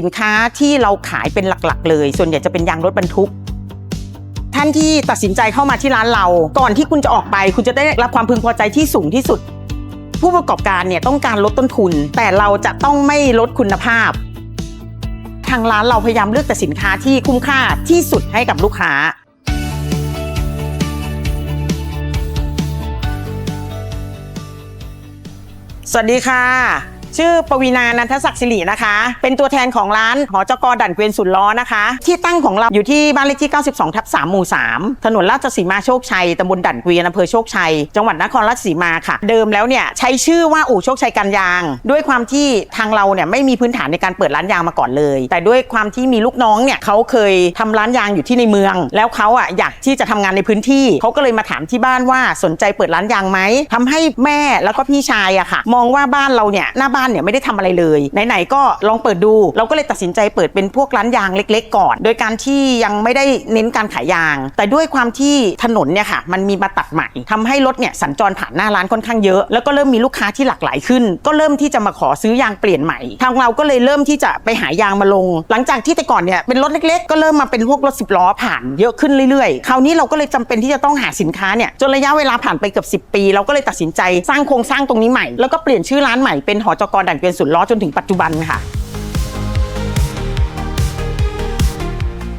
สินค้าที่เราขายเป็นหลักๆ เลย ส่วนใหญ่จะเป็นยางรถบรรทุก ท่านที่ตัดสินใจเข้ามาที่ร้านเรา ก่อนที่คุณจะออกไป คุณจะได้รับความพึงพอใจที่สูงที่สุด ผู้ประกอบการเนี่ยต้องการลดต้นทุน แต่เราจะต้องไม่ลดคุณภาพ ทางร้านเราพยายามเลือกแต่สินค้าที่คุ้มค่าที่สุดให้กับลูกค้า สวัสดีค่ะ ชื่อปวีนานันทศักดิ์สิรินะคะ เป็นตัวแทนของร้านหอจกดั่นเกวียนสุนล้อนะคะ ที่ตั้งของเราอยู่ที่บ้านเลขที่ 92 ทับ3หมู่ 3 ถนนราชสีมาโชคชัยตำบลดั่นเกวียนอำเภอโชคชัย จังหวัดนครราชสีมาค่ะ เดิมแล้วเนี่ยใช้ชื่อว่าอู่โชคชัยการยาง ด้วยความที่ทางเราเนี่ยไม่มีพื้นฐานในการเปิดร้านยางมาก่อนเลย แต่ด้วยความที่มีลูกน้องเนี่ยเขาเคยทำร้านยางอยู่ที่ในเมือง แล้วเขาอะอยากที่จะทำงานในพื้นที่เขาก็เลยมาถามที่บ้านว่าสนใจเปิดร้านยางไหมทำให้แม่แล้วก็พี่ชายอะค่ะ มองว่าบ้านเราเนี่ยหน้าบ้านเนี่ยไม่ได้ทำอะไรเลยไหนๆก็ลองเปิดดู เราก็เลยตัดสินใจเปิดเป็นพวกร้านยางเล็ก ๆ ก่อน โดยการที่ยังไม่ได้เน้นการขายยาง แต่ด้วยความที่ถนนเนี่ยค่ะมันมีมาตัดใหม่ทำให้รถเนี่ยสัญจรผ่านหน้าร้านค่อนข้างเยอะ แล้วก็เริ่มมีลูกค้าที่หลากหลายขึ้น ก็เริ่มที่จะมาขอซื้อยางเปลี่ยนใหม่ ทางเราก็เลยเริ่มที่จะไปหายางมาลง หลังจากที่แต่ก่อนเนี่ยเป็นรถเล็ก ๆ ก็เริ่มมาเป็นพวกรถสิบล้อผ่านเยอะขึ้นเรื่อยๆ คราวนี้เราก็เลยจำเป็นที่จะต้องหาสินค้าเนี่ยจนระยะเวลาผ่านไปเกือบ10 ปี เราก็เลยตัดสินใจสร้างโครงสร้างตรงนี้ใหม่แล้วก็เปลี่ยนชื่อร้านใหม่เป็นหอจกดั่งเกวียนสุดล้อจนถึงปัจจุบันค่ะ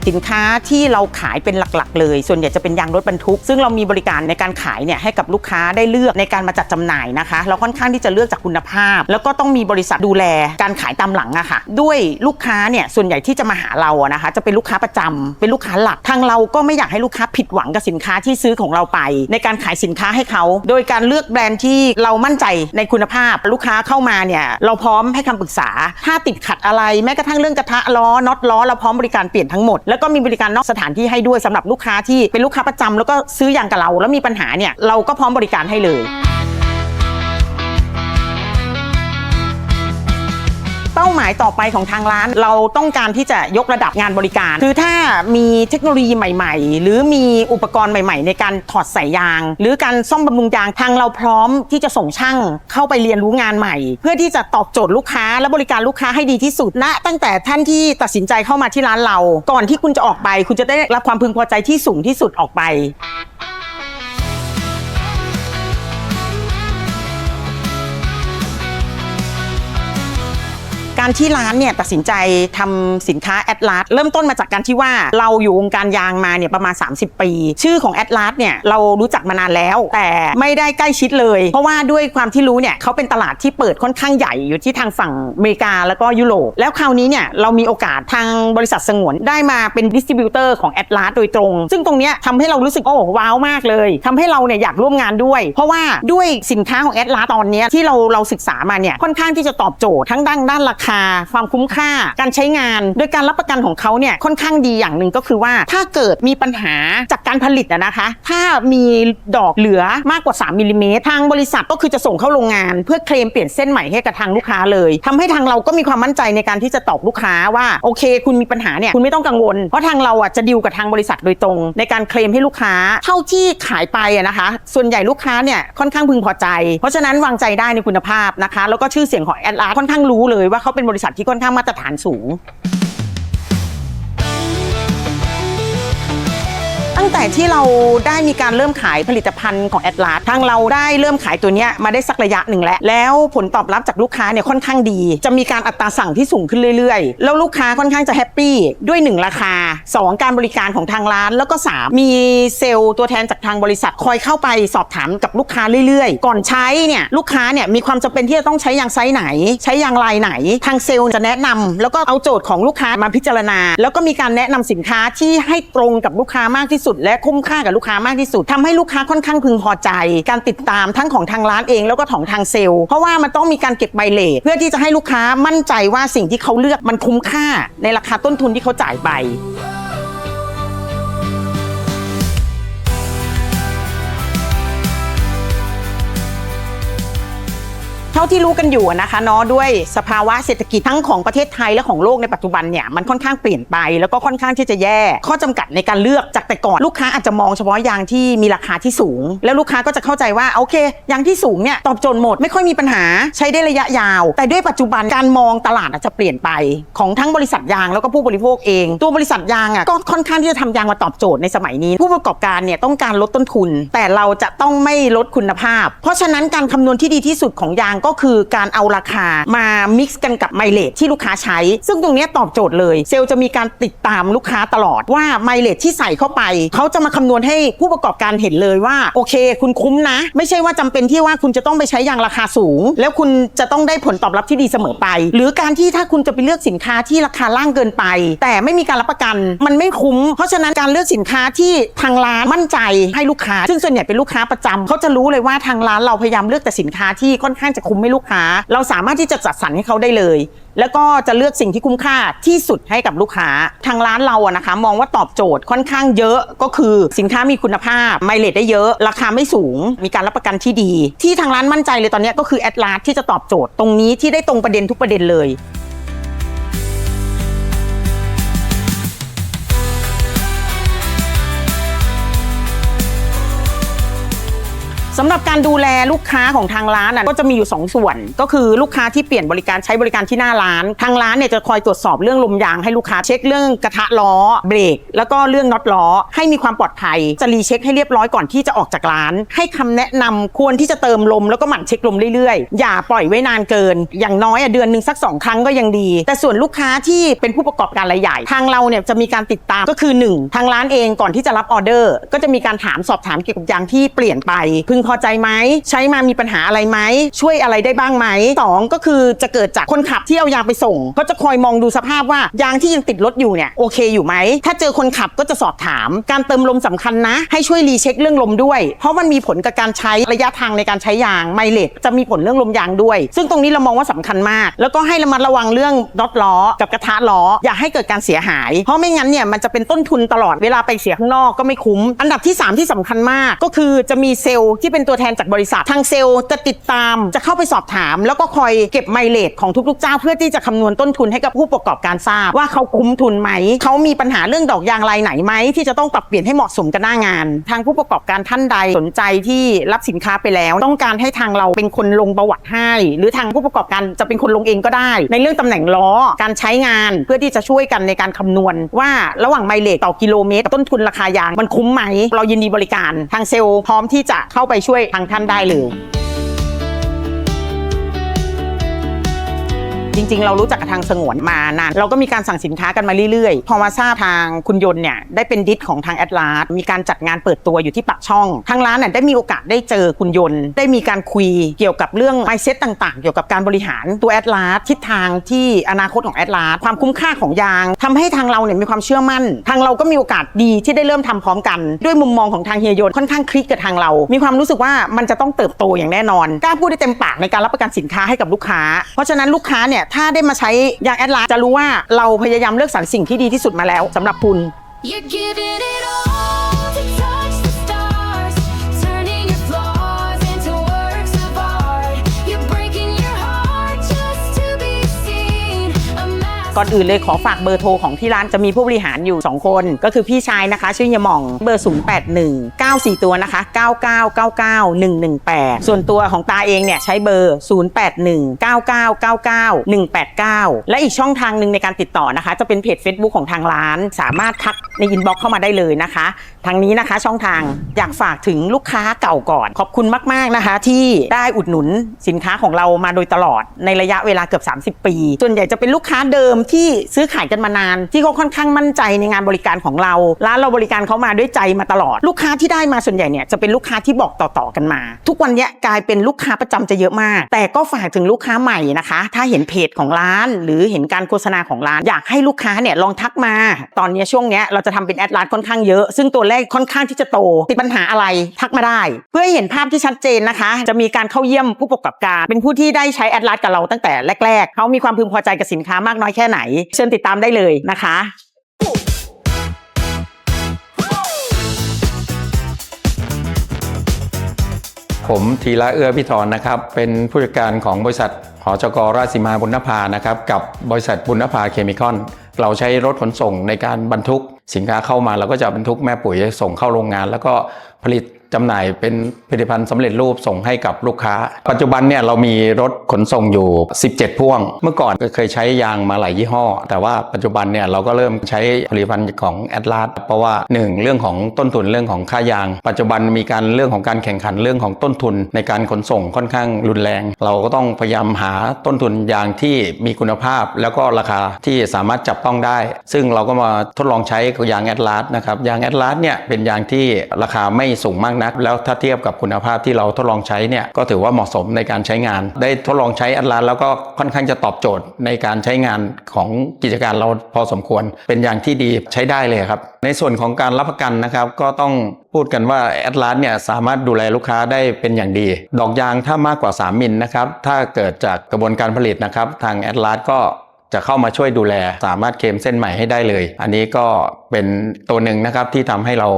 สินค้าที่เราขายเป็นหลักๆ เลย ส่วนใหญ่จะเป็นยางรถบรรทุก ซึ่งเรามีบริการในการขายเนี่ยให้กับลูกค้าได้เลือกในการมาจัดจำหน่ายนะคะ เราค่อนข้างที่จะเลือกจากคุณภาพ แล้วก็ต้องมีบริษัทดูแลการขายตามหลังอะค่ะ ด้วยลูกค้าเนี่ยส่วนใหญ่ที่จะมาหาเราอะนะคะ จะเป็นลูกค้าประจำเป็นลูกค้าหลักทางเราก็ไม่อยากให้ลูกค้าผิดหวังกับสินค้าที่ซื้อของเราไป ในการขายสินค้าให้เขา โดยการเลือกแบรนด์ที่เรามั่นใจในคุณภาพลูกค้าเข้ามาเนี่ยเราพร้อมให้คำปรึกษา ถ้าติดขัดอะไรแม้กระทั่งเรื่องกระทะล้อน็อตล้อเราพร้อมบริการเปลี่ยนทั้งหมดแล้วก็มีบริการนอกสถานที่ให้ด้วยสำหรับลูกค้าที่เป็นลูกค้าประจำแล้วก็ซื้ออย่างกับเรา แล้วมีปัญหาเนี่ยเราก็พร้อมบริการให้เลย เป้าหมายต่อไปของทางร้าน เราต้องการที่จะยกระดับงานบริการ คือถ้ามีเทคโนโลยีใหม่ ๆ หรือมีอุปกรณ์ใหม่ ๆ ในการถอดสายยาง หรือการซ่อมบำรุงยางทางเราพร้อมที่จะส่งช่างเข้าไปเรียนรู้งานใหม่ เพื่อที่จะตอบโจทย์ลูกค้าและบริการลูกค้าให้ดีที่สุดณตั้งแต่ท่านที่ตัดสินใจเข้ามาที่ร้านเรา ก่อนที่คุณจะออกไป คุณจะได้รับความพึงพอใจที่สูงที่สุดออกไป การที่ร้านเนี่ยตัดสินใจทำสินค้าแอดลาสเริ่มต้นมาจากการที่ว่าเราอยู่วงการยางมาเนี่ยประมาณ 30 ปี ชื่อของแอดลาสเนี่ยเรารู้จักมานานแล้ว แต่ไม่ได้ใกล้ชิดเลย เพราะว่าด้วยความที่รู้เนี่ยเขาเป็นตลาดที่เปิดค่อนข้างใหญ่อยู่ที่ทางฝั่งอเมริกาแล้วก็ยุโรปแล้วคราวนี้เนี่ยเรามีโอกาสทางบริษัทสงวนได้มาเป็นดิสติบิวเตอร์ของแอดลาสโดยตรง ซึ่งตรงเนี้ยทำให้เรารู้สึกโอ้ว้าวมากเลยทำให้เราเนี่ยอยากร่วมงานด้วย เพราะว่าด้วยสินค้าของแอดลาสตอนนี้ที่เราเราศึกษามาเนี่ยค่อนข้างที่จะตอบโจทย์ทั้งด้านด้านราคาความคุ้มค่า การใช้งาน โดยการรับประกันของเขาเนี่ยค่อนข้างดีอย่างหนึ่งก็คือว่า ถ้าเกิดมีปัญหาจากการผลิตนะคะ ถ้ามีดอกเหลือมากกว่า 3มิลลิเมตรทางบริษัทก็คือจะส่งเข้าโรงงาน เพื่อเคลมเปลี่ยนเส้นใหม่ให้กับทางลูกค้าเลยทำให้ทางเราก็มีความมั่นใจในการที่จะตอบลูกค้าว่าโอเค คุณมีปัญหาเนี่ยคุณไม่ต้องกังวล เพราะทางเราอะจะดีลกับทางบริษัทโดยตรง ในการเคลมให้ลูกค้าเท่าที่ขายไปนะคะ ส่วนใหญ่ลูกค้าเนี่ยค่อนข้างพึงพอใจ เพราะฉะนั้นวางใจได้ในคุณภาพนะคะ แล้วก็ชื่อเสียงของแอดลาค่อนข้างรู้เลยว่าเขาเป็นบริษัทที่ค่อนข้างมาตรฐานสูง ตั้งแต่ที่เราได้มีการเริ่มขายผลิตภัณฑ์ของแอดลาทางเราได้เริ่มขายตัวเนี้ยมาได้สักระยะหนึ่งแล้ว แล้วผลตอบรับจากลูกค้าเนี่ยค่อนข้างดี จะมีการอัตราสั่งที่สูงขึ้นเรื่อยๆ แล้วลูกค้าค่อนข้างจะแฮปปี้ด้วย 1 ราคา 2 การบริการของทางร้าน แล้วก็ 3 มีเซลล์ตัวแทนจากทางบริษัทคอยเข้าไปสอบถามกับลูกค้าเรื่อยๆ ก่อนใช้เนี่ยลูกค้าเนี่ยมีความจำเป็นที่จะต้องใช้ยางไซส์ไหน ใช้ยางลายไหน ทางเซลล์จะแนะนำแล้วก็เอาโจทย์ของลูกค้ามาพิจารณา แล้วก็มีการแนะนำสินค้าที่ให้ตรงกับลูกค้ามากที่สุด และคุ้มค่ากับลูกค้ามากที่สุดทำให้ลูกค้าค่อนข้างพึงพอใจ การติดตามทั้งของทางร้านเองแล้วก็ของทางเซลล์เพราะว่ามันต้องมีการเก็บใบเลทเพื่อที่จะให้ลูกค้ามั่นใจว่าสิ่งที่เขาเลือกมันคุ้มค่า ในราคาต้นทุนที่เขาจ่ายไปาที่รู้กันอยู่นะคะเนาะด้วยสภาวะเศรษฐกิจทั้งของประเทศไทยและของโลกในปัจจุบันเนี่ยมันค่อนข้างเปลี่ยนไปแล้วก็ค่อนข้างที่จะแย่ ข้อจำกัดในการเลือกจากแต่ก่อนลูกค้าอาจจะมองเฉพาะยางที่มีราคาที่สูง แล้วลูกค้าก็จะเข้าใจว่าโอเคยางที่สูงเนี่ยตอบโจทย์หมดไม่ค่อยมีปัญหาใช้ได้ระยะยาว แต่ด้วยปัจจุบันการมองตลาดอาจจะเปลี่ยนไป ของทั้งบริษัทยางแล้วก็ผู้บริโภคเอง ตัวบริษัทยางอะก็ค่อนข้างที่จะทำยางมาตอบโจทย์ในสมัยนี้ ผู้ประกอบการเนี่ยต้องการลดต้นทุน แต่เราจะต้องไม่ลดคุณภาพ เพราะฉะนั้นการคำนวณที่ดีที่สุดของยางก็คือการเอาราคามา mix กันกับไมเลทที่ลูกค้าใช้ ซึ่งตรงนี้ตอบโจทย์เลย เซลล์จะมีการติดตามลูกค้าตลอดว่าไมเลทที่ใส่เข้าไป เขาจะมาคำนวณให้ผู้ประกอบการเห็นเลยว่า โอเค คุณคุ้มนะ ไม่ใช่ว่าจำเป็นที่ว่าคุณจะต้องไปใช้ยางราคาสูง แล้วคุณจะต้องได้ผลตอบรับที่ดีเสมอไป หรือการที่ถ้าคุณจะไปเลือกสินค้าที่ราคาล่างเกินไป แต่ไม่มีการรับประกัน มันไม่คุ้ม เพราะฉะนั้นการเลือกสินค้าที่ทางร้านมั่นใจให้ลูกค้า ซึ่งส่วนใหญ่เป็นลูกค้าประจำเขาจะรู้เลยว่าทางร้านเราพยายามเลือกแต่สินค้าที่ค่อนข้างจะคุ้มให้ลูกค้า เราสามารถที่จะจัดสรรให้เขาได้เลย แล้วก็จะเลือกสิ่งที่คุ้มค่าที่สุดให้กับลูกค้า ทางร้านเราอะนะคะ มองว่าตอบโจทย์ค่อนข้างเยอะก็คือสินค้ามีคุณภาพไมเลทได้เยอะ ราคาไม่สูง มีการรับประกันที่ดี ที่ทางร้านมั่นใจเลยตอนนี้ก็คือแอดลาสที่จะตอบโจทย์ตรงนี้ที่ได้ตรงประเด็นทุกประเด็นเลย สำหรับการดูแลลูกค้าของทางร้านน่ะก็จะมีอยู่ 2 ส่วน ก็คือลูกค้าที่เปลี่ยนบริการใช้บริการที่หน้าร้าน ทางร้านเนี่ยจะคอยตรวจสอบเรื่องลมยางให้ลูกค้าเช็คเรื่องกระทะล้อเบรกแล้วก็เรื่องน็อตล้อให้มีความปลอดภัย จะรีเช็คให้เรียบร้อยก่อนที่จะออกจากร้าน ให้คำแนะนำควรที่จะเติมลมแล้วก็หมั่นเช็คลมเรื่อยๆ อย่าปล่อยไว้นานเกิน อย่างน้อยอะเดือนหนึ่งสักสองครั้งก็ยังดี แต่ส่วนลูกค้าที่เป็นผู้ประกอบการรายใหญ่ ทางเราเนี่ยจะมีการติดตามก็คือ 1 ทางร้านเองก่อนที่จะรับออเดอร์ ก็จะมีการถามสอบถามเกี่ยวกับยางที่เปลี่ยนไปพึงพอใจไหมใช้มามีปัญหาอะไรไหมช่วยอะไรได้บ้างไหมสองก็คือจะเกิดจากคนขับที่เอายางไปส่งเขาจะคอยมองดูสภาพว่ายางที่ยังติดรถอยู่เนี่ยโอเคอยู่ไหมถ้าเจอคนขับก็จะสอบถาม การเติมลมสำคัญนะ ให้ช่วยรีเช็คเรื่องลมด้วย เพราะมันมีผลกับการใช้ระยะทางในการใช้ยางไมเลทจะมีผลเรื่องลมยางด้วย ซึ่งตรงนี้เรามองว่าสำคัญมาก แล้วก็ให้ระมัดระวังเรื่องน็อตล้อ กับกระทะล้อ อย่าให้เกิดการเสียหาย เพราะไม่งั้นเนี่ยมันจะเป็นต้นทุนตลอดเวลาไปเสียข้างนอกก็ไม่คุ้ม อันดับที่ 3 ที่สำคัญมากก็คือจะมีเซลล์ที่เป็นตัวแทนจากบริษัททางเซลล์จะติดตามจะเข้าไปสอบถาม แล้วก็คอยเก็บไมเลทของทุกๆเจ้า เพื่อที่จะคำนวณต้นทุนให้กับผู้ประกอบการทราบ ว่าเขาคุ้มทุนไหมเขามีปัญหาเรื่องดอกยางรายไหนไหมที่จะต้องปรับเปลี่ยนให้เหมาะสมกับหน้างาน ทางผู้ประกอบการท่านใดสนใจที่รับสินค้าไปแล้ว ต้องการให้ทางเราเป็นคนลงประวัติให้ หรือทางผู้ประกอบการจะเป็นคนลงเองก็ได้ ในเรื่องตำแหน่งล้อการใช้งานเพื่อที่จะช่วยกันในการคำนวณ ว่าระหว่างไมเลทต่อกิโลเมตรกับต้นทุนราคายางมันคุ้มไหมเรายินดีบริการทางเซลล์พร้อมที่จะเข้าไปช่วยทางท่านได้เลย จริง ๆ เรารู้จักกับทางสงวนมานาน เราก็มีการสั่งสินค้ากันมาเรื่อยๆ พอมาทราบทางคุณยนต์เนี่ยได้เป็นดิสของทางแอดลาสมีการจัดงานเปิดตัวอยู่ที่ปักช่อง ทางร้านน่ะได้มีโอกาสได้เจอคุณยนต์ ได้มีการคุยเกี่ยวกับเรื่องไมเซ็ตต่างๆ เกี่ยวกับการบริหารตัวแอดลาสทิศทางที่อนาคตของแอดลาสความคุ้มค่าของยางทำให้ทางเราเนี่ยมีความเชื่อมั่น ทางเราก็มีโอกาสดีที่ได้เริ่มทำพร้อมกัน ด้วยมุมมองของทางเฮียยนค่อนข้างคลิกกับทางเรา มีความรู้สึกว่ามันจะต้องเติบโตอย่างแน่นอนกล้าพูดได้เต็มปากในการรับประกันสินค้าให้กับลูกค้า เพราะฉะนั้นลูกค้าเนี่ยถ้าได้มาใช้ยางแอดลาจะรู้ว่าเราพยายามเลือกสรรสิ่งที่ดีที่สุดมาแล้วสำหรับคุณ You're giving it all ก่อนอื่นเลยขอฝากเบอร์โทรของที่ร้านจะมีผู้บริหารอยู่ 2 คน ก็คือพี่ชายนะคะ ชื่อเยหม่องเบอร์ 081 94 ตัวนะคะ 9999 118 ส่วนตัวของตาเองเนี่ยใช้เบอร์ 081 9999 189 และอีกช่องทางหนึ่งในการติดต่อนะคะ จะเป็นเพจ Facebook ของทางร้าน สามารถทักในอินบ็อกเข้ามาได้เลยนะคะ ทางนี้นะคะช่องทางอยากฝากถึงลูกค้าเก่าก่อน ขอบคุณมาก ๆนะคะ ที่ได้อุดหนุนสินค้าของเรามาโดยตลอดในระยะเวลาเกือบ 30 ปี ส่วนใหญ่จะเป็นลูกค้าเดิมที่ซื้อขายกันมานาน ที่เขาค่อนข้างมั่นใจในงานบริการของเราร้านเราบริการเขามาด้วยใจมาตลอด ลูกค้าที่ได้มาส่วนใหญ่เนี่ยจะเป็นลูกค้าที่บอกต่อๆกันมา ทุกวันนี้กลายเป็นลูกค้าประจำจะเยอะมาก แต่ก็ฝากถึงลูกค้าใหม่นะคะ ถ้าเห็นเพจของร้าน หรือเห็นการโฆษณาของร้าน อยากให้ลูกค้าเนี่ยลองทักมา ตอนนี้ช่วงเนี้ยเราจะทำเป็นแอดไลน์ค่อนข้างเยอะ ซึ่งตัวเลขค่อนข้างที่จะโตติดปัญหาอะไรทักมาได้ เพื่อให้เห็นภาพที่ชัดเจนนะคะ จะมีการเข้าเยี่ยมผู้ประกอบการ เป็นผู้ที่ได้ใช้แอดไลน์กับเราตั้งแต่แรกๆเขามีความพึงพอใจกับสินค้ามากน้อยแค่ไหน เชิญติดตามได้เลยนะคะผมธีระเอื้อพิธรนะครับ เป็นผู้จัดการของบริษัทหอจกราชสีมาบุญนภานะครับ กับบริษัทบุญนภาเคมีคอน เราใช้รถขนส่งในการบรรทุก สินค้าเข้ามาเราก็จะบรรทุกแม่ปุ๋ยส่งเข้าโรงงาน แล้วก็ผลิต จำหน่ายเป็นผลิตภัณฑ์สำเร็จรูปส่งให้กับลูกค้า ปัจจุบันเนี่ยเรามีรถขนส่งอยู่ 17 พ่วง เมื่อก่อนก็เคยใช้ยางมาหลายยี่ห้อ แต่ว่าปัจจุบันเนี่ยเราก็เริ่มใช้ผลิตภัณฑ์ของแอดลาสเพราะว่า 1 เรื่องของต้นทุนเรื่องของค่ายาง ปัจจุบันมีการเรื่องของการแข่งขันเรื่องของต้นทุนในการขนส่งค่อนข้างรุนแรง เราก็ต้องพยายามหาต้นทุนยางที่มีคุณภาพ แล้วก็ราคาที่สามารถจับต้องได้ ซึ่งเราก็มาทดลองใช้ยางแอดลาสนะครับยางแอดลาสเนี่ยเป็นยางที่ราคาไม่สูงมากนัก แล้วถ้าเทียบกับคุณภาพที่เราทดลองใช้เนี่ยก็ถือว่าเหมาะสมในการใช้งาน ได้ทดลองใช้แอดลาสแล้วก็ค่อนข้างจะตอบโจทย์ในการใช้งานของกิจการเราพอสมควร เป็นอย่างที่ดีใช้ได้เลยครับ ในส่วนของการรับประกันนะครับก็ต้องพูดกันว่าแอดลาสเนี่ยสามารถดูแลลูกค้าได้เป็นอย่างดี ดอกยางถ้ามากกว่า 3 มิลนะครับถ้าเกิดจากกระบวนการผลิตนะครับ ทางแอดลาสก็จะเข้ามาช่วยดูแล สามารถเคลมเส้นใหม่ให้ได้เลย อันนี้ก็ เป็นตัวหนึ่งนะครับที่ทำให้เรา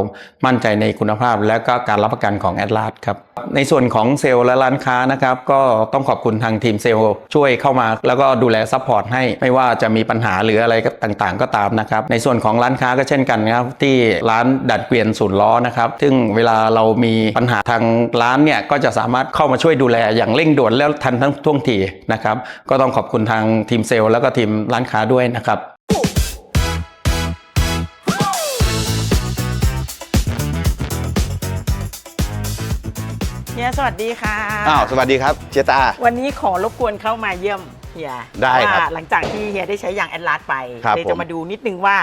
มั่นใจในคุณภาพ และก็การรับประกันของแอดลาสครับในส่วนของเซลล์และร้านค้านะครับก็ต้องขอบคุณทางทีมเซลล์ช่วยเข้ามา แล้วก็ดูแลซัพพอร์ตให้ไม่ว่าจะมีปัญหาหรืออะไรต่างๆ ก็ตามนะครับในส่วนของร้านค้าก็เช่นกันนะครับที่ร้านดัดเกวียนศูนย์ล้อนะครับซึ่งเวลาเรามีปัญหาทางร้านเนี่ยก็จะสามารถเข้ามาช่วยดูแลอย่างเร่งด่วนแล้วทันทั้งท่วงทีนะครับก็ต้องขอบคุณทางทีมเซลล์แล้วก็ทีมร้านค้าด้วยนะครับ ยสวัสดีค่ะอ้าวสวัสดีครับเจตา วันนี้ขอรบกวนเข้ามาเยี่ยมเฮียได้ครับว่าหลังจากที่เฮียได้ใช้ยางแอดลาสไปครับเลยผจะมมาดูนิดนึงว่า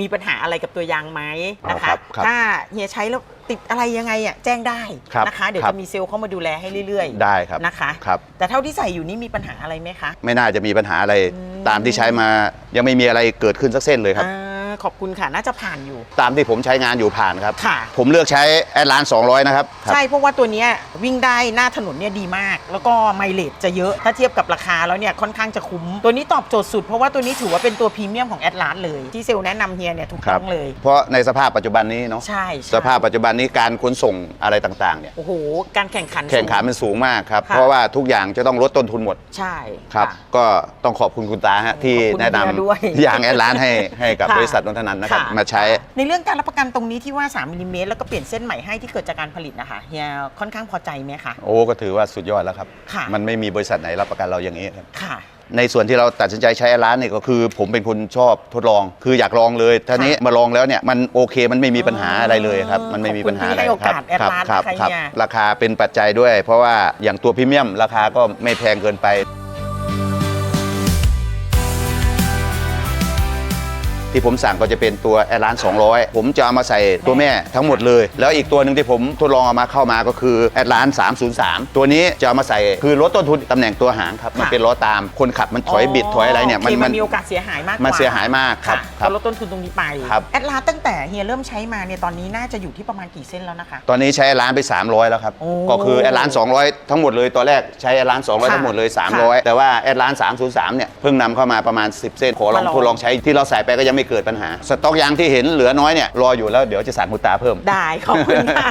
มีปัญหาอะไรกับตัวยางไหมนะอ๋อครัคะ บครับถ้าเฮียใช้แล้วติดอะไรยังไงอะแจ้งได้ครับนะคะ เดี๋ยวครับ จะมีเซลล์เข้ามาดูแลให้เรื่อยๆ ได้ครับนะคะ ครับ แต่เท่าที่ใส่อยู่นี่มีปัญหาอะไรไหมคะ ไม่น่าจะมีปัญหาอะไรอืม ตามที่ใช้มา ยังไม่มีอะไรเกิดขึ้นสักเส้นเลยครับ อ่า ขอบคุณค่ะน่าจะผ่านอยู่ ตามที่ผมใช้งานอยู่ผ่านครับ ค่ะ ผมเลือกใช้แอดลาน200 นะครับครับใช่เพราะว่าตัวเนี้ยวิ่งได้หน้าถนนเนี่ยดีมาก แล้วก็ไมเลจจะเยอะถ้าเทียบกับราคาแล้วเนี่ยค่อนข้างจะคุ้ม ตัวนี้ตอบโจทย์สุดเพราะว่าตัวนี้ถือว่าเป็นตัวพรีเมียมของแอดลาสเลยที่เซลล์แนะนำเฮียเนี่ยถูกครัต้บองเลย เพราะในสภาพปัจจุบันนี้เนาะใช่ใช่สภาพปัจจุบันนี้การขนส่งอะไรต่างๆเนี่ยโอ้โหการแข่งขัน แข่งขันมันสูงมากครับค่ะ เพราะว่าทุกอย่างจะต้องลดต้นทุนหมดใช่ครับะ ก็ต้องขอบคุณคุณตาฮะที่ขอบคุณแนะนเฮียด้วยำยางแอดลานให้ให้กับค่ะ บริษัทนนทนันนะครับค่ะ มาใช้ ในเรื่องการรับประกันตรงนี้ที่ว่า3มิลลิเมตรแล้วก็เปลี่ยนเส้นใหม่ให้ที่เกิดจากการผลิตนะคะเฮียค่อนข้างพอใจไหมคะ โอ้ก็ถือว่าสุดยอดแล้วครับ ค่ะ มันไม่มีบริษัทไหนรับประกันเราอย่างนี้ครับ ค่ะ ในส่วนที่เราตัดสินใจใช้ร้านเนี่ยก็คือ ผมเป็นคนชอบทดลอง คืออยากลองเลยท่านี้มาลองแล้วเนี่ยมันโอเคมันไม่มีปัญหาอะไรเลยครับ มันไม่มีปัญหาอะไรขอบคุณที่ให้โอกาสครัแอดลาสครับนะคะครับเนี่ย ราคาเป็นปัจจัยด้วย เพราะว่าอย่างตัวพรีเมียมราคาก็ไม่แพงเกินไป ที่ผมสั่งก็จะเป็นตัวแอราน200 ผมจะเอามาใส่ตัวแม่ทั้งหมดเลย แล้วอีกตัวหนึ่งที่ผมทดลองเอามาเข้ามาก็คือแอราน303 ตัวนี้จะเอามาใส่คือลดต้นทุนตำแหน่งตัวหางครับมันเป็นล้อตามคนขับมันถอยบิดถอยอะไรเนี่ยโคมันมีโอกาสเสียหายมากกว่ามันเสียหายมากครับะครับก็ลดต้นทุนตรงนี้ไปครับแอดลาสตั้งแต่เฮียเริ่มใช้มาเนี่ยตอนนี้น่าจะอยู่ที่ประมาณกี่เส้นแล้วนะคะ ตอนนี้ใช้ร้านไป 300 แล้วครับโอ้ก็คือแอดร้าน200 ทั้งหมดเลยตอนแรกใช้แอดร้าน200ค่ะทั้งหมดเลยค่ะ300 แต่ว่าแอดร้าน303เนี่ยเพิ่งนำเข้ามาประมาณ 10 เส้นขอลองมาลองทดลองใช้ที่เราใส่ไปก็ยังไม่เกิดปัญหา สต็อกยางที่เห็นเหลือน้อยเนี่ยรออยู่แล้วเดี๋ยวจะสั่งคุณตาเพิ่ม ได้ขอบคุณค่ะ